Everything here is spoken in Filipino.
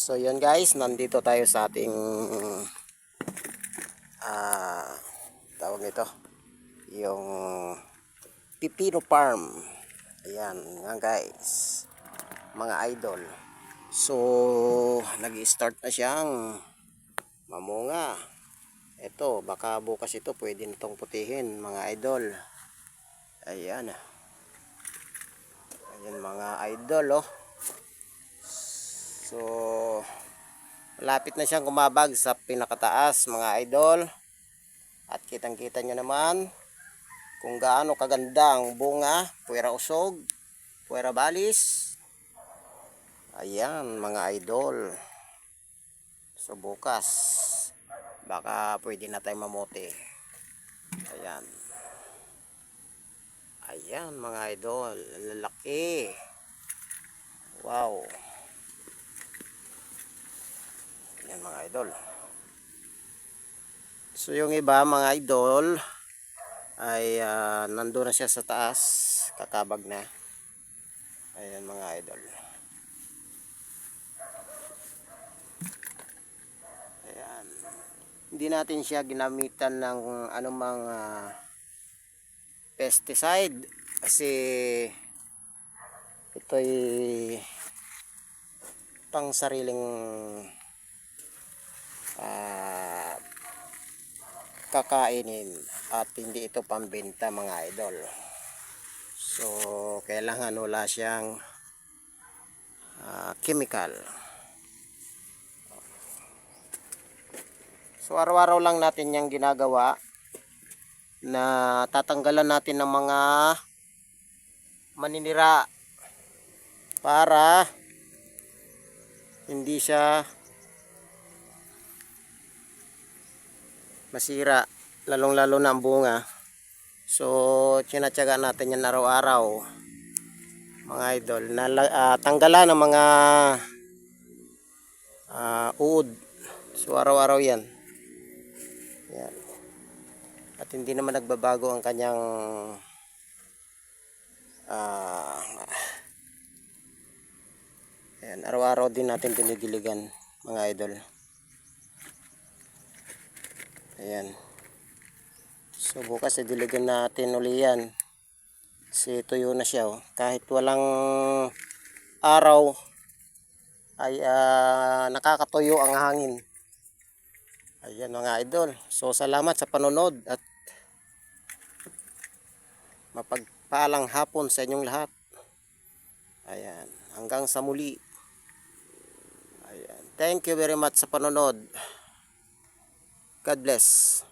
So yun guys, nandito tayo sa ating ah tawag nito yung Pipino Farm. Ayan, nga guys. Mga idol. So, nag-start na siyang mamunga. Ito, baka bukas ito pwede nitong putihin mga idol. Ayan. Ayan mga idol oh. So, malapit na siyang kumabag sa pinakataas mga idol. At kitang-kita nyo naman kung gaano kaganda ang bunga, puwera usog, puwera balis. Ayan mga idol. So bukas, baka pwede na tayo mamote. Ayan. Ayan mga idol, lalaki. Wow. Ayan mga idol. So yung iba mga idol ay uh, nandun na siya sa taas, kakabag na. Ayan mga idol. Ayan. Hindi natin siya ginamitan ng anumang ah, pesticide kasi ito'y pang sariling kakainin at hindi ito pambenta mga idol. So, kailangan wala siyang ah, chemical. So, araw-araw lang natin yung ginagawa na tatanggalan natin ng mga maninira para hindi siya masira lalong lalo na ang bunga. So tinatyaga natin yan araw-araw. Mga idol na ah, tanggalan ng mga ah, uod. So araw-araw yan. Yan. At hindi naman nagbabago ang kanyang ah Ayan, araw-araw din natin dinidiligan mga idol. Ayan. So bukas idiligan natin uli yan. Kasi tuyo na siya. Oh. Kahit walang araw ay ah, nakakatuyo ang hangin. Ayan mga idol. So salamat sa panonood at mapagpalang hapon sa inyong lahat. Ayan. Hanggang sa muli. Ayan. Thank you very much sa panonood. God bless.